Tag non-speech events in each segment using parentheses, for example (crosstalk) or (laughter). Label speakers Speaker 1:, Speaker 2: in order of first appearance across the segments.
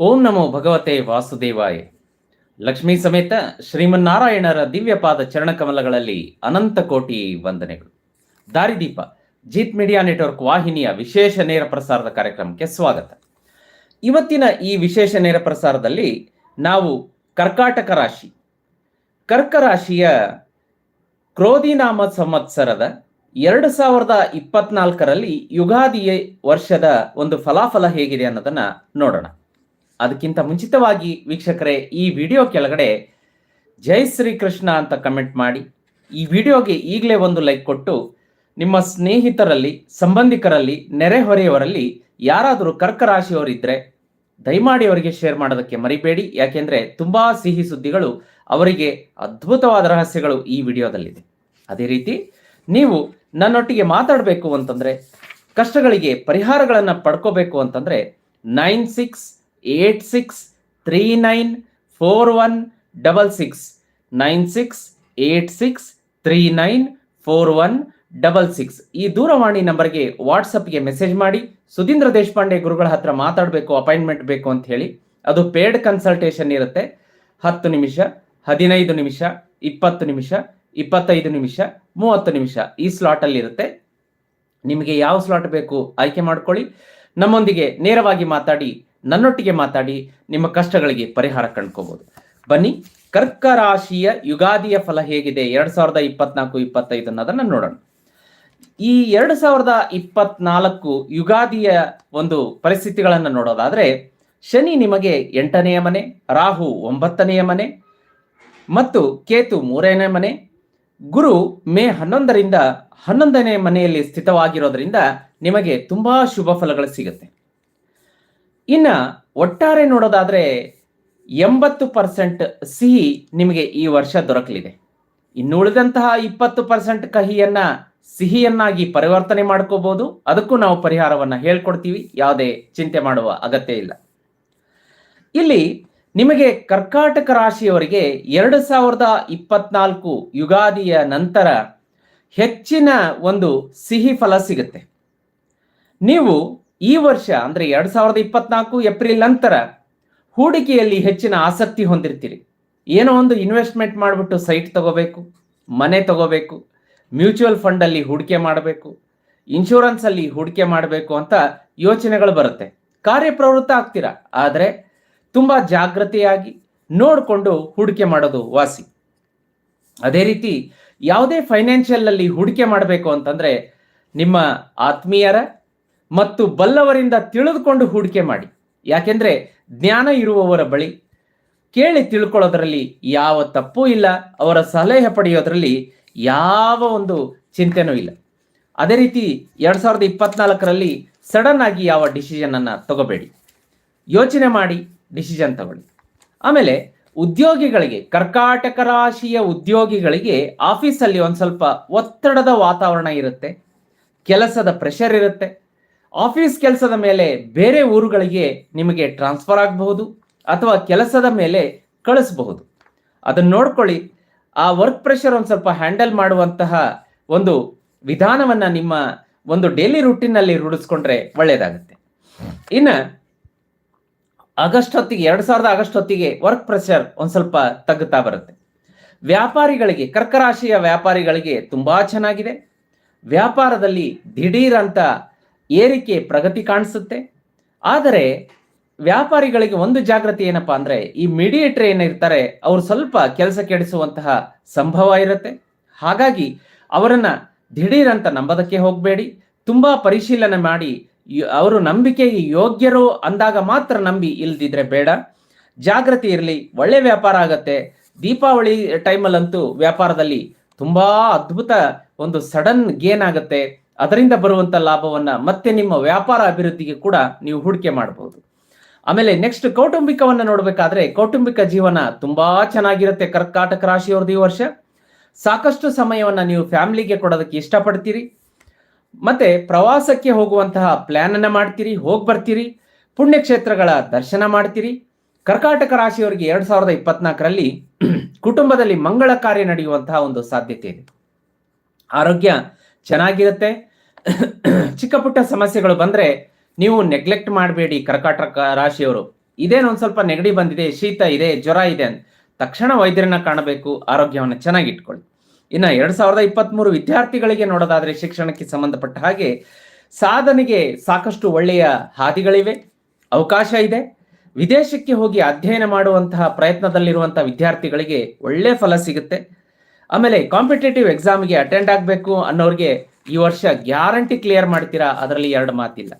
Speaker 1: ಓಂ ನಮೋ ಭಗವತೆ ವಾಸುದೇವಾಯ. ಲಕ್ಷ್ಮೀ ಸಮೇತ ಶ್ರೀಮನ್ನಾರಾಯಣರ ದಿವ್ಯಪಾದ ಚರಣಕಮಲಗಳಲ್ಲಿ ಅನಂತ ಕೋಟಿ ವಂದನೆಗಳು. ದಾರಿದೀಪ, ಜೀತ್ ಮೀಡಿಯಾ ನೆಟ್ವರ್ಕ್ ವಾಹಿನಿಯ ವಿಶೇಷ ನೇರ ಪ್ರಸಾರದ ಕಾರ್ಯಕ್ರಮಕ್ಕೆ ಸ್ವಾಗತ. ಇವತ್ತಿನ ಈ ವಿಶೇಷ ನೇರ ಪ್ರಸಾರದಲ್ಲಿ ನಾವು ಕರ್ಕಾಟಕ ರಾಶಿ. ಕರ್ಕ ರಾಶಿಯ ಕ್ರೋಧಿನಾಮ ಸಂವತ್ಸರದ ಎರಡು ಸಾವಿರದ ಇಪ್ಪತ್ನಾಲ್ಕರಲ್ಲಿ ಯುಗಾದಿಯ ವರ್ಷದ ಒಂದು ಫಲಾಫಲ ಹೇಗಿದೆ ಅನ್ನೋದನ್ನ ನೋಡೋಣ. ಅದಕ್ಕಿಂತ ಮುಂಚಿತವಾಗಿ ವೀಕ್ಷಕರೇ, ಈ ವಿಡಿಯೋ ಕೆಳಗಡೆ ಜೈ ಶ್ರೀ ಕೃಷ್ಣ ಅಂತ ಕಮೆಂಟ್ ಮಾಡಿ. ಈ ವಿಡಿಯೋಗೆ ಈಗಲೇ ಒಂದು ಲೈಕ್ ಕೊಟ್ಟು, ನಿಮ್ಮ ಸ್ನೇಹಿತರಲ್ಲಿ, ಸಂಬಂಧಿಕರಲ್ಲಿ ನೆರೆಹೊರೆಯವರಲ್ಲಿ ಯಾರಾದರೂ ಕರ್ಕ ರಾಶಿಯವರಿದ್ದರೆ ದಯಮಾಡಿ ಅವರಿಗೆ ಶೇರ್ ಮಾಡೋದಕ್ಕೆ ಮರಿಬೇಡಿ. ಯಾಕೆಂದರೆ ತುಂಬ ಸಿಹಿ ಸುದ್ದಿಗಳು ಅವರಿಗೆ ಅದ್ಭುತವಾದ ರಹಸ್ಯಗಳು ಈ ವಿಡಿಯೋದಲ್ಲಿದೆ. ಅದೇ ರೀತಿ ನೀವು ನನ್ನೊಟ್ಟಿಗೆ ಮಾತಾಡಬೇಕು ಅಂತಂದರೆ, ಕಷ್ಟಗಳಿಗೆ ಪರಿಹಾರಗಳನ್ನು ಪಡ್ಕೋಬೇಕು ಅಂತಂದರೆ, nine six eight six three nine four one double six. Nine six eight six three nine four one double six. ಈ ದೂರವಾಣಿ ನಂಬರ್ಗೆ ವಾಟ್ಸಪ್ಗೆ ಮೆಸೇಜ್ ಮಾಡಿ. ಸುಧೀಂದ್ರ ದೇಶಪಾಂಡೆ ಗುರುಗಳ ಹತ್ರ ಮಾತಾಡಬೇಕು, ಅಪಾಯಿಂಟ್ಮೆಂಟ್ ಬೇಕು ಅಂತ ಹೇಳಿ. ಅದು ಪೇಡ್ ಕನ್ಸಲ್ಟೇಷನ್ ಇರುತ್ತೆ. ಹತ್ತು ನಿಮಿಷ, ಹದಿನೈದು ನಿಮಿಷ, ಇಪ್ಪತ್ತು ನಿಮಿಷ, ಇಪ್ಪತ್ತೈದು ನಿಮಿಷ, ಮೂವತ್ತು ನಿಮಿಷ ಈ ಸ್ಲಾಟಲ್ಲಿ ಇರುತ್ತೆ. ನಿಮಗೆ ಯಾವ ಸ್ಲಾಟ್ ಬೇಕು ಆಯ್ಕೆ ಮಾಡ್ಕೊಳ್ಳಿ. ನಮ್ಮೊಂದಿಗೆ ನೇರವಾಗಿ ಮಾತಾಡಿ ನನ್ನೊಟ್ಟಿಗೆ ಮಾತಾಡಿ ನಿಮ್ಮ ಕಷ್ಟಗಳಿಗೆ ಪರಿಹಾರ ಕಂಡ್ಕೋಬಹುದು ಬನ್ನಿ ಕರ್ಕ ರಾಶಿಯ ಯುಗಾದಿಯ ಫಲ ಹೇಗಿದೆ? ಎರಡ್ ಸಾವಿರದ ಇಪ್ಪತ್ನಾಲ್ಕು ಇಪ್ಪತ್ತೈದು ಅನ್ನೋದನ್ನ ನೋಡೋಣ. ಈ ಎರಡ್ ಸಾವಿರದ ಇಪ್ಪತ್ನಾಲ್ಕು ಯುಗಾದಿಯ ಒಂದು ಪರಿಸ್ಥಿತಿಗಳನ್ನು ನೋಡೋದಾದ್ರೆ, ಶನಿ ನಿಮಗೆ ಎಂಟನೆಯ ಮನೆ, ರಾಹು ಒಂಬತ್ತನೆಯ ಮನೆ, ಮತ್ತು ಕೇತು ಮೂರನೇ ಮನೆ, ಗುರು ಮೇ ಹನ್ನೊಂದರಿಂದ ಹನ್ನೊಂದನೇ ಮನೆಯಲ್ಲಿ ಸ್ಥಿತವಾಗಿರೋದ್ರಿಂದ ನಿಮಗೆ ತುಂಬಾ ಶುಭ ಫಲಗಳು ಸಿಗುತ್ತೆ. ಇನ್ನ ಒಟ್ಟಾರೆ ನೋಡೋದಾದ್ರೆ ಎಂಬತ್ತು ಪರ್ಸೆಂಟ್ ಸಿಹಿ ನಿಮಗೆ ಈ ವರ್ಷ ದೊರಕಲಿದೆ. ಇನ್ನು ಉಳಿದಂತಹ ಇಪ್ಪತ್ತು ಪರ್ಸೆಂಟ್ ಕಹಿಯನ್ನ ಸಿಹಿಯನ್ನಾಗಿ ಪರಿವರ್ತನೆ ಮಾಡ್ಕೋಬಹುದು ಅದಕ್ಕೂ ನಾವು ಪರಿಹಾರವನ್ನ ಹೇಳ್ಕೊಡ್ತೀವಿ. ಯಾವುದೇ ಚಿಂತೆ ಮಾಡುವ ಅಗತ್ಯ ಇಲ್ಲ. ಇಲ್ಲಿ ನಿಮಗೆ ಕರ್ಕಾಟಕ ರಾಶಿಯವರಿಗೆ ಎರಡು ಸಾವಿರದ ಇಪ್ಪತ್ನಾಲ್ಕು ಯುಗಾದಿಯ ನಂತರ ಹೆಚ್ಚಿನ ಒಂದು ಸಿಹಿ ಫಲ ಸಿಗುತ್ತೆ. ನೀವು ಈ ವರ್ಷ, ಅಂದ್ರೆ ಎರಡ್ ಸಾವಿರದ ಇಪ್ಪತ್ನಾಲ್ಕು ಏಪ್ರಿಲ್ ನಂತರ ಹೂಡಿಕೆಯಲ್ಲಿ ಹೆಚ್ಚಿನ ಆಸಕ್ತಿ ಹೊಂದಿರ್ತೀರಿ. ಏನೋ ಒಂದು ಇನ್ವೆಸ್ಟ್ಮೆಂಟ್ ಮಾಡಿಬಿಟ್ಟು ಸೈಟ್ ತಗೋಬೇಕು, ಮನೆ ತಗೋಬೇಕು, ಮ್ಯೂಚುವಲ್ ಫಂಡ್ ಅಲ್ಲಿ ಹೂಡಿಕೆ ಮಾಡಬೇಕು ಇನ್ಶೂರೆನ್ಸ್ ಅಲ್ಲಿ ಹೂಡಿಕೆ ಮಾಡಬೇಕು ಅಂತ ಯೋಚನೆಗಳು ಬರುತ್ತೆ. ಕಾರ್ಯಪ್ರವೃತ್ತ ಆಗ್ತೀರಾ? ಆದರೆ ತುಂಬಾ ಜಾಗೃತಿಯಾಗಿ ನೋಡಿಕೊಂಡು ಹೂಡಿಕೆ ಮಾಡೋದು ವಾಸಿ. ಅದೇ ರೀತಿ ಯಾವುದೇ ಫೈನಾನ್ಷಿಯಲ್ ಅಲ್ಲಿ ಹೂಡಿಕೆ ಮಾಡಬೇಕು ಅಂತಂದ್ರೆ ನಿಮ್ಮ ಆತ್ಮೀಯರ ಮತ್ತು ಬಲ್ಲವರಿಂದ ತಿಳಿದುಕೊಂಡು ಹೂಡಿಕೆ ಮಾಡಿ. ಯಾಕೆಂದ್ರೆ ಜ್ಞಾನ ಇರುವವರ ಬಳಿ ಕೇಳಿ ತಿಳ್ಕೊಳ್ಳೋದ್ರಲ್ಲಿ ಯಾವ ತಪ್ಪು ಇಲ್ಲ, ಅವರ ಸಲಹೆ ಪಡೆಯೋದ್ರಲ್ಲಿ ಯಾವ ಒಂದು ಚಿಂತೆನೂ ಇಲ್ಲ. ಅದೇ ರೀತಿ ಎರಡು ಸಾವಿರದ ಇಪ್ಪತ್ನಾಲ್ಕರಲ್ಲಿ ಸಡನ್ ಆಗಿ ಯಾವ ಡಿಸಿಷನ್ ಅನ್ನ ತಗೋಬೇಡಿ. ಯೋಚನೆ ಮಾಡಿ, ಡಿಸಿಷನ್ ತಗೊಳ್ಳಿ. ಆಮೇಲೆ ಉದ್ಯೋಗಿಗಳಿಗೆ, ಕರ್ಕಾಟಕ ರಾಶಿಯ ಉದ್ಯೋಗಿಗಳಿಗೆ ಆಫೀಸಲ್ಲಿ ಒಂದು ಸ್ವಲ್ಪ ಒತ್ತಡದ ವಾತಾವರಣ ಇರುತ್ತೆ, ಕೆಲಸದ ಪ್ರೆಷರ್ ಇರುತ್ತೆ ಆಫೀಸ್ ಕೆಲಸದ ಮೇಲೆ ಬೇರೆ ಊರುಗಳಿಗೆ ನಿಮಗೆ ಟ್ರಾನ್ಸ್ಫರ್ ಆಗಬಹುದು ಅಥವಾ ಕೆಲಸದ ಮೇಲೆ ಕಳಿಸಬಹುದು. ಅದನ್ನು ನೋಡ್ಕೊಳ್ಳಿ. ಆ ವರ್ಕ್ ಪ್ರೆಷರ್ ಒಂದು ಸ್ವಲ್ಪ ಹ್ಯಾಂಡಲ್ ಮಾಡುವಂತಹ ಒಂದು ವಿಧಾನವನ್ನ ನಿಮ್ಮ ಒಂದು ಡೈಲಿ ರುಟೀನಲ್ಲಿ ರೂಢಿಸ್ಕೊಂಡ್ರೆ ಒಳ್ಳೆಯದಾಗುತ್ತೆ ಇನ್ನ ಆಗಸ್ಟ್ ಹೊತ್ತಿಗೆ, ಎರಡು ಸಾವಿರದ ಆಗಸ್ಟ್ ಹೊತ್ತಿಗೆ ವರ್ಕ್ ಪ್ರೆಷರ್ ಒಂದು ಸ್ವಲ್ಪ ತಗ್ಗುತ್ತಾ ಬರುತ್ತೆ. ವ್ಯಾಪಾರಿಗಳಿಗೆ, ಕರ್ಕರಾಶಿಯ ವ್ಯಾಪಾರಿಗಳಿಗೆ ತುಂಬಾ ಚೆನ್ನಾಗಿದೆ. ವ್ಯಾಪಾರದಲ್ಲಿ ದಿಢೀರ್ ಅಂತ ಏರಿಕೆ ಪ್ರಗತಿ ಕಾಣಿಸುತ್ತೆ. ಆದರೆ ವ್ಯಾಪಾರಿಗಳಿಗೆ ಒಂದು ಜಾಗೃತಿ ಏನಪ್ಪಾ ಅಂದ್ರೆ ಈ ಮೀಡಿಯೇಟರ್ ಏನಿರ್ತಾರೆ ಅವ್ರು ಸ್ವಲ್ಪ ಕೆಲಸ ಕೆಡಿಸುವಂತಹ ಸಂಭವ ಇರುತ್ತೆ. ಹಾಗಾಗಿ ಅವರನ್ನ ದಿಢೀರ್ ಅಂತ ನಂಬೋದಕ್ಕೆ ಹೋಗಬೇಡಿ. ತುಂಬಾ ಪರಿಶೀಲನೆ ಮಾಡಿ ಅವರು ನಂಬಿಕೆಗೆ ಯೋಗ್ಯರು ಅಂದಾಗ ಮಾತ್ರ ನಂಬಿ ಇಲ್ದಿದ್ರೆ ಬೇಡ. ಜಾಗೃತಿ ಇರಲಿ, ಒಳ್ಳೆ ವ್ಯಾಪಾರ ಆಗತ್ತೆ. ದೀಪಾವಳಿ ಟೈಮಲ್ಲಂತೂ ವ್ಯಾಪಾರದಲ್ಲಿ ತುಂಬಾ ಅದ್ಭುತ ಒಂದು ಸಡನ್ ಗೇನ್ ಆಗುತ್ತೆ. ಅದರಿಂದ ಬರುವಂತ ಲಾಭವನ್ನ ಮತ್ತೆ ನಿಮ್ಮ ವ್ಯಾಪಾರ ಅಭಿವೃದ್ಧಿಗೆ ಕೂಡ ನೀವು ಹೂಡಿಕೆ ಮಾಡಬಹುದು. ಆಮೇಲೆ ನೆಕ್ಸ್ಟ್ ಕೌಟುಂಬಿಕವನ್ನ ನೋಡಬೇಕಾದ್ರೆ ಕೌಟುಂಬಿಕ ಜೀವನ ತುಂಬಾ ಚೆನ್ನಾಗಿರುತ್ತೆ. ಕರ್ಕಾಟಕ ರಾಶಿಯವ್ರದ್ದು ಈ ವರ್ಷ. ಸಾಕಷ್ಟು ಸಮಯವನ್ನ ನೀವು ಫ್ಯಾಮಿಲಿಗೆ ಕೊಡೋದಕ್ಕೆ ಇಷ್ಟಪಡ್ತೀರಿ. ಮತ್ತೆ ಪ್ರವಾಸಕ್ಕೆ ಹೋಗುವಂತಹ ಪ್ಲಾನ್ ಅನ್ನ ಮಾಡ್ತೀರಿ. ಹೋಗಿ ಬರ್ತೀರಿ. ಪುಣ್ಯಕ್ಷೇತ್ರಗಳ ದರ್ಶನ ಮಾಡ್ತೀರಿ. ಕರ್ಕಾಟಕ ರಾಶಿಯವರಿಗೆ ಎರಡ್ ಸಾವಿರದ ಇಪ್ಪತ್ನಾಲ್ಕರಲ್ಲಿ ಕುಟುಂಬದಲ್ಲಿ ಮಂಗಳ ಕಾರ್ಯ ನಡೆಯುವಂತಹ ಒಂದು ಸಾಧ್ಯತೆ ಇದೆ. ಆರೋಗ್ಯ ಚೆನ್ನಾಗಿರುತ್ತೆ. (coughs) ಚಿಕ್ಕ ಪುಟ್ಟ ಸಮಸ್ಯೆಗಳು ಬಂದ್ರೆ ನೀವು ನೆಗ್ಲೆಕ್ಟ್ ಮಾಡಬೇಡಿ ಕರ್ಕಾಟಕ ರಾಶಿಯವರು. ಇದೇನು ಒಂದು ಸ್ವಲ್ಪ ನೆಗಡಿ ಬಂದಿದೆ, ಶೀತ ಇದೆ, ಜ್ವರ ಇದೆ ಅಂತ. ತಕ್ಷಣ ವೈದ್ಯರನ್ನ ಕಾಣಬೇಕು, ಆರೋಗ್ಯವನ್ನು ಚೆನ್ನಾಗಿ ಇಟ್ಕೊಳ್ಳಿ ಇನ್ನ ಎರಡ್ ಸಾವಿರದ ಇಪ್ಪತ್ತ್ ಮೂರು ವಿದ್ಯಾರ್ಥಿಗಳಿಗೆ ನೋಡೋದಾದ್ರೆ ಶಿಕ್ಷಣಕ್ಕೆ ಸಂಬಂಧಪಟ್ಟ ಹಾಗೆ ಸಾಧನೆಗೆ ಸಾಕಷ್ಟು ಒಳ್ಳೆಯ ಹಾದಿಗಳಿವೆ, ಅವಕಾಶ ಇದೆ. ವಿದೇಶಕ್ಕೆ ಹೋಗಿ ಅಧ್ಯಯನ ಮಾಡುವಂತಹ ಪ್ರಯತ್ನದಲ್ಲಿರುವಂತಹ ವಿದ್ಯಾರ್ಥಿಗಳಿಗೆ ಒಳ್ಳೆ ಫಲ ಸಿಗುತ್ತೆ. ಆಮೇಲೆ ಕಾಂಪಿಟೇಟಿವ್ ಎಕ್ಸಾಮ್ಗೆ ಅಟೆಂಡ್ ಆಗಬೇಕು ಅನ್ನೋರಿಗೆ ಈ ವರ್ಷ ಗ್ಯಾರಂಟಿ ಕ್ಲಿಯರ್ ಮಾಡ್ತೀರಾ? ಅದರಲ್ಲಿ ಎರಡು ಮಾತಿಲ್ಲ.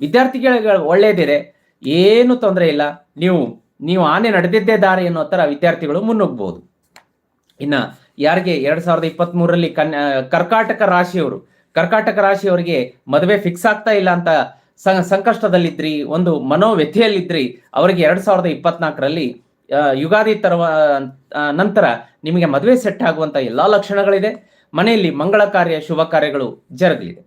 Speaker 1: ವಿದ್ಯಾರ್ಥಿಗಳಿಗೆ ಒಳ್ಳೇದಿದೆ, ಏನು ತೊಂದರೆ ಇಲ್ಲ. ನೀವು ನೀವು ಆನೆ ನಡೆದಿದ್ದೇ ದಾರಿ ಅನ್ನೋ ಥರ ವಿದ್ಯಾರ್ಥಿಗಳು ಮುನ್ನುಗ್ಬೋದು. ಇನ್ನ ಯಾರಿಗೆ ಎರಡು ಸಾವಿರದ ಇಪ್ಪತ್ತ್ ಮೂರರಲ್ಲಿ ಕನ್ ಕರ್ಕಾಟಕ ರಾಶಿಯವರು, ಕರ್ಕಾಟಕ ರಾಶಿಯವರಿಗೆ ಮದುವೆ ಫಿಕ್ಸ್ ಆಗ್ತಾ ಇಲ್ಲ ಅಂತ ಸಂಕಷ್ಟದಲ್ಲಿದ್ರಿ, ಒಂದು ಮನೋವ್ಯಥೆಯಲ್ಲಿದ್ರಿ, ಅವರಿಗೆ ಎರಡು ಸಾವಿರದ ಇಪ್ಪತ್ನಾಲ್ಕರಲ್ಲಿ ಯುಗಾದಿ ತರುವ ನಂತರ ನಿಮಗೆ ಮದುವೆ ಸೆಟ್ ಆಗುವಂತ ಎಲ್ಲಾ ಲಕ್ಷಣಗಳಿದೆ. ಮನೆಯಲ್ಲಿ ಮಂಗಳ ಕಾರ್ಯ, ಶುಭ ಕಾರ್ಯಗಳು ಜರುಗಲಿದೆ.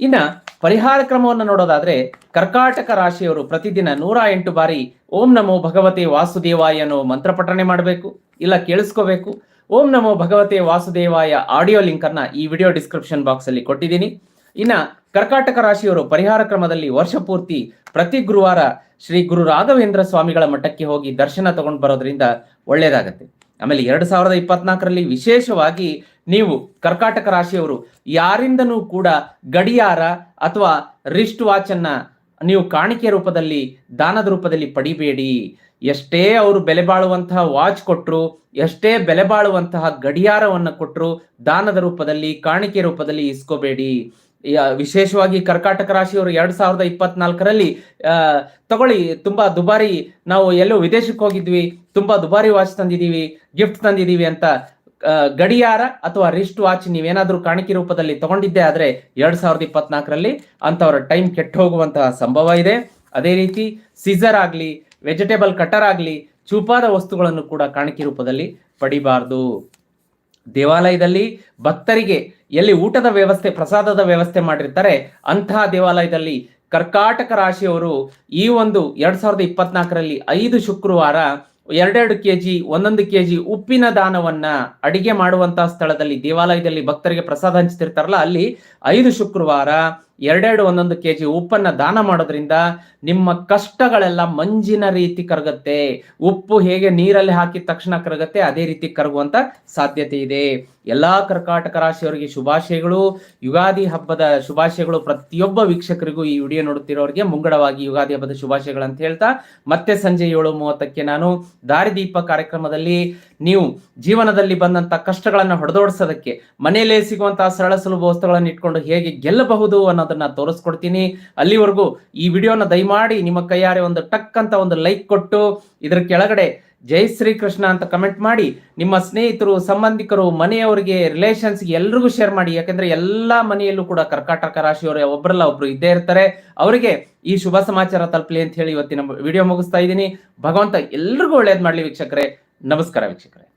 Speaker 1: ಇನ್ನ ಪರಿಹಾರ ಕ್ರಮವನ್ನು ನೋಡೋದಾದ್ರೆ ಕರ್ಕಾಟಕ ರಾಶಿಯವರು ಪ್ರತಿದಿನ ನೂರ ಎಂಟು ಬಾರಿ ಓಂ ನಮೋ ಭಗವತೆ ವಾಸುದೇವಾಯ ಅನ್ನೋ ಮಂತ್ರ ಪಠಣೆ ಮಾಡಬೇಕು. ಇಲ್ಲ ಕೇಳಿಸ್ಕೋಬೇಕು. ಓಂ ನಮೋ ಭಗವತೆ ವಾಸುದೇವಾಯ ಆಡಿಯೋ ಲಿಂಕ್ ಅನ್ನ ಈ ವಿಡಿಯೋ ಡಿಸ್ಕ್ರಿಪ್ಷನ್ ಬಾಕ್ಸ್ ಅಲ್ಲಿ ಕೊಟ್ಟಿದ್ದೀನಿ. ಇನ್ನ ಕರ್ಕಾಟಕ ರಾಶಿಯವರು ಪರಿಹಾರ ಕ್ರಮದಲ್ಲಿ ವರ್ಷ ಪೂರ್ತಿ ಪ್ರತಿ ಗುರುವಾರ ಶ್ರೀ ಗುರು ರಾಘವೇಂದ್ರ ಸ್ವಾಮಿಗಳ ಮಠಕ್ಕೆ ಹೋಗಿ ದರ್ಶನ ತಗೊಂಡು ಬರೋದ್ರಿಂದ ಒಳ್ಳೇದಾಗತ್ತೆ. ಆಮೇಲೆ ಎರಡ್ ಸಾವಿರದ ಇಪ್ಪತ್ನಾಲ್ಕರಲ್ಲಿ ವಿಶೇಷವಾಗಿ ನೀವು ಕರ್ಕಾಟಕ ರಾಶಿಯವರು ಯಾರಿಂದನೂ ಕೂಡ ಗಡಿಯಾರ ಅಥವಾ ರಿಸ್ಟ್ ವಾಚ್ ಅನ್ನ ನೀವು ಕಾಣಿಕೆ ರೂಪದಲ್ಲಿ, ದಾನದ ರೂಪದಲ್ಲಿ ಪಡಿಬೇಡಿ. ಎಷ್ಟೇ ಅವರು ಬೆಲೆ ಬಾಳುವಂತಹ ವಾಚ್ ಕೊಟ್ಟರು ಎಷ್ಟೇ ಬೆಲೆ ಬಾಳುವಂತಹ ಗಡಿಯಾರವನ್ನು ಕೊಟ್ಟರು ದಾನದ ರೂಪದಲ್ಲಿ, ಕಾಣಿಕೆ ರೂಪದಲ್ಲಿ ಇಸ್ಕೋಬೇಡಿ. ವಿಶೇಷವಾಗಿ ಕರ್ಕಾಟಕ ರಾಶಿಯವರು ಎರಡ್ ಸಾವಿರದ ಇಪ್ಪತ್ನಾಲ್ಕರಲ್ಲಿ ತಗೊಳ್ಳಿ, ತುಂಬಾ ದುಬಾರಿ, ನಾವು ಎಲ್ಲೋ ವಿದೇಶಕ್ಕೆ ಹೋಗಿದ್ವಿ, ತುಂಬಾ ದುಬಾರಿ ವಾಚ್ ತಂದಿದೀವಿ ಗಿಫ್ಟ್ ತಂದಿದೀವಿ ಅಂತ ಗಡಿಯಾರ ಅಥವಾ ರಿಸ್ಟ್ ವಾಚ್ ನೀವೇನಾದ್ರೂ ಕಾಣಿಕೆ ರೂಪದಲ್ಲಿ ತಗೊಂಡಿದ್ದೆ ಆದ್ರೆ ಎರಡ್ ಸಾವಿರದ ಇಪ್ಪತ್ನಾಲ್ಕರಲ್ಲಿ ಅಂತವರ ಟೈಮ್ ಕೆಟ್ಟು ಹೋಗುವಂತಹ ಸಂಭವ ಇದೆ. ಅದೇ ರೀತಿ ಸೀಸರ್ ಆಗ್ಲಿ, ವೆಜಿಟೇಬಲ್ ಕಟರ್ ಆಗ್ಲಿ, ಚೂಪಾದ ವಸ್ತುಗಳನ್ನು ಕೂಡ ಕಾಣಿಕೆ ರೂಪದಲ್ಲಿ ಪಡಿಬಾರ್ದು. ದೇವಾಲಯದಲ್ಲಿ ಭಕ್ತರಿಗೆ ಎಲ್ಲಿ ಊಟದ ವ್ಯವಸ್ಥೆ, ಪ್ರಸಾದದ ವ್ಯವಸ್ಥೆ ಮಾಡಿರ್ತಾರೆ, ಅಂತಹ ದೇವಾಲಯದಲ್ಲಿ ಕರ್ಕಾಟಕ ರಾಶಿಯವರು ಈ ಒಂದು ಎರಡ್ ಸಾವಿರದ ಇಪ್ಪತ್ನಾಲ್ಕರಲ್ಲಿ ಐದು ಶುಕ್ರವಾರ ಎರಡೆರಡು ಕೆ ಜಿ ಒಂದೊಂದು ಕೆ ಜಿ ಉಪ್ಪಿನ ದಾನವನ್ನ ಅಡಿಗೆ ಮಾಡುವಂತಹ ಸ್ಥಳದಲ್ಲಿ ದೇವಾಲಯದಲ್ಲಿ ಭಕ್ತರಿಗೆ ಪ್ರಸಾದ ಹಂಚ್ತಿರ್ತಾರಲ್ಲ, ಅಲ್ಲಿ ಐದು ಶುಕ್ರವಾರ ಎರಡೆರಡು ಒಂದೊಂದು ಕೆಜಿ ಉಪ್ಪನ್ನ ದಾನ ಮಾಡೋದ್ರಿಂದ ನಿಮ್ಮ ಕಷ್ಟಗಳೆಲ್ಲ ಮಂಜಿನ ರೀತಿ ಕರಗತ್ತೆ. ಉಪ್ಪು ಹೇಗೆ ನೀರಲ್ಲಿ ಹಾಕಿದ ತಕ್ಷಣ ಕರಗತ್ತೆ, ಅದೇ ರೀತಿ ಕರಗುವಂತ ಸಾಧ್ಯತೆ ಇದೆ. ಎಲ್ಲಾ ಕರ್ಕಾಟಕ ರಾಶಿಯವರಿಗೆ ಶುಭಾಶಯಗಳು. ಯುಗಾದಿ ಹಬ್ಬದ ಶುಭಾಶಯಗಳು ಪ್ರತಿಯೊಬ್ಬ ವೀಕ್ಷಕರಿಗೂ ಈ ವಿಡಿಯೋ ನೋಡುತ್ತಿರೋರಿಗೆ ಮುಂಗಡವಾಗಿ ಯುಗಾದಿ ಹಬ್ಬದ ಶುಭಾಶಯಗಳು ಅಂತ ಹೇಳ್ತಾ ಮತ್ತೆ ಸಂಜೆ ಏಳು ಮೂವತ್ತಕ್ಕೆ ನಾನು ದಾರಿದೀಪ ಕಾರ್ಯಕ್ರಮದಲ್ಲಿ ನೀವು ಜೀವನದಲ್ಲಿ ಬಂದಂತ ಕಷ್ಟಗಳನ್ನ ಹೊಡೆದೋಡಿಸೋದಕ್ಕೆ ಮನೆಯಲ್ಲೇ ಸಿಗುವಂತಹ ಸರಳ ಸುಲಭ ವಸ್ತುಗಳನ್ನು ಇಟ್ಕೊಂಡು ಹೇಗೆ ಗೆಲ್ಲಬಹುದು ಅನ್ನೋದನ್ನ ತೋರಿಸ್ಕೊಡ್ತೀನಿ. ಅಲ್ಲಿವರೆಗೂ ಈ ವಿಡಿಯೋನ ದಯಮಾಡಿ ನಿಮ್ಮ ಕೈಯಾರೆ ಒಂದು ಟಕ್ ಅಂತ ಒಂದು ಲೈಕ್ ಕೊಟ್ಟು, ಇದರ ಕೆಳಗಡೆ ಜೈ ಶ್ರೀ ಕೃಷ್ಣ ಅಂತ ಕಮೆಂಟ್ ಮಾಡಿ. ನಿಮ್ಮ ಸ್ನೇಹಿತರು, ಸಂಬಂಧಿಕರು, ಮನೆಯವರಿಗೆ ರಿಲೇಷನ್ಸ್ ಎಲ್ರಿಗೂ ಶೇರ್ ಮಾಡಿ. ಯಾಕಂದ್ರೆ ಎಲ್ಲಾ ಮನೆಯಲ್ಲೂ ಕೂಡ ಕರ್ಕಾಟಕ ರಾಶಿಯವರು ಒಬ್ಬರಲ್ಲ ಒಬ್ರು ಇದ್ದೇ ಇರ್ತಾರೆ. ಅವರಿಗೆ ಈ ಶುಭ ಸಮಾಚಾರ ತಲುಪಲಿ ಅಂತ ಹೇಳಿ ಇವತ್ತಿನ ವಿಡಿಯೋ ಮುಗಿಸ್ತಾ ಇದ್ದೀನಿ. ಭಗವಂತ ಎಲ್ರಿಗೂ ಒಳ್ಳೇದ್ ಮಾಡ್ಲಿ ವೀಕ್ಷಕರೇ. ನಮಸ್ಕಾರ ವೀಕ್ಷಕರೇ.